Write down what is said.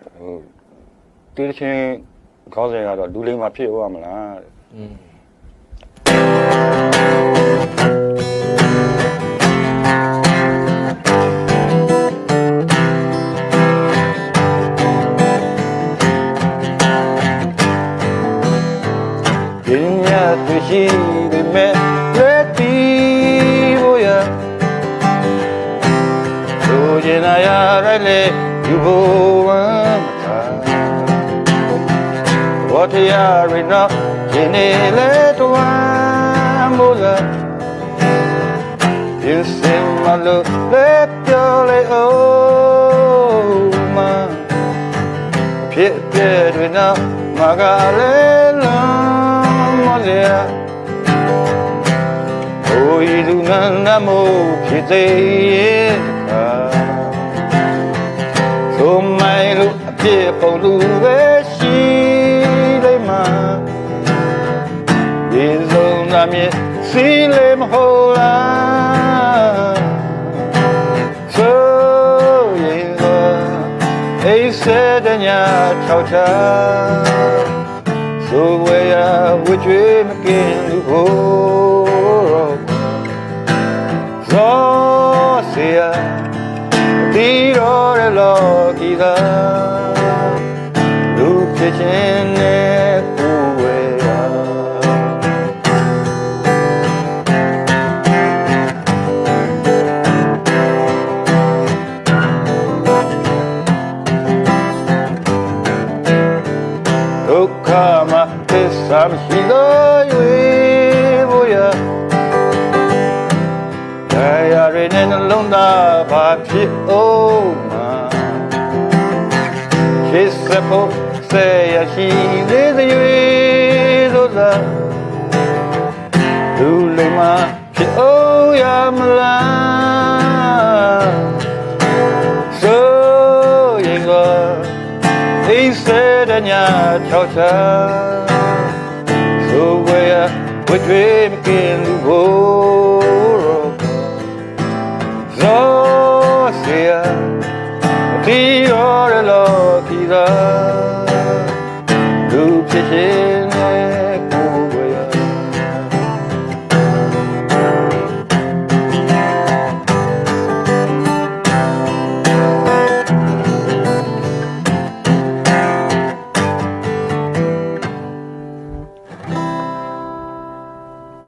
ဟိုတေးချင်းခေါင်းစဉ်ကတော့လူလိမ္မာဖြစ်ဦးရမလားတဲ့อืมပညာသူရှိပေမဲ့ ဆိုချင်တာရရိုက်လေယူဖို့ဝမ်းမထားဘောတရားရနော်ဒီနေ့လေတွမ်းမို့လားရင်စင်မလို့လက်ပြောလေအိုးမဖြစ်ပြတွေနောက်မကလည်းလမ်းမလျာဟိုဤလူနန်းနမို့ဖြစ်သေးရဲ့ တခါသို့မိုင်လို့အပြစ်ပုံလူပဲရှိလိမ့်မှာဒီဆုံးသာမြင်စီလေမဟုတ်လားဆိုရင်တော့အိစေတညာချောက်ချာဆိုဝဲရဝှကျွေးမကင်လူဖို့ဇောစီ ဒုက္ခမှာသစ္စာမရှိသော၍ဘုရားတရားရည်နဲ့နှလုံးသားဘာဖြစ်အောင်မှာခေစဖို့ဆေရရှိသေးသည်၍သို့သာလူလိမ္မာဖြစ်အောင်ရမလား စေတညာချောက်ချာဆိုဝဲရဝတ်တွေမကင်လူ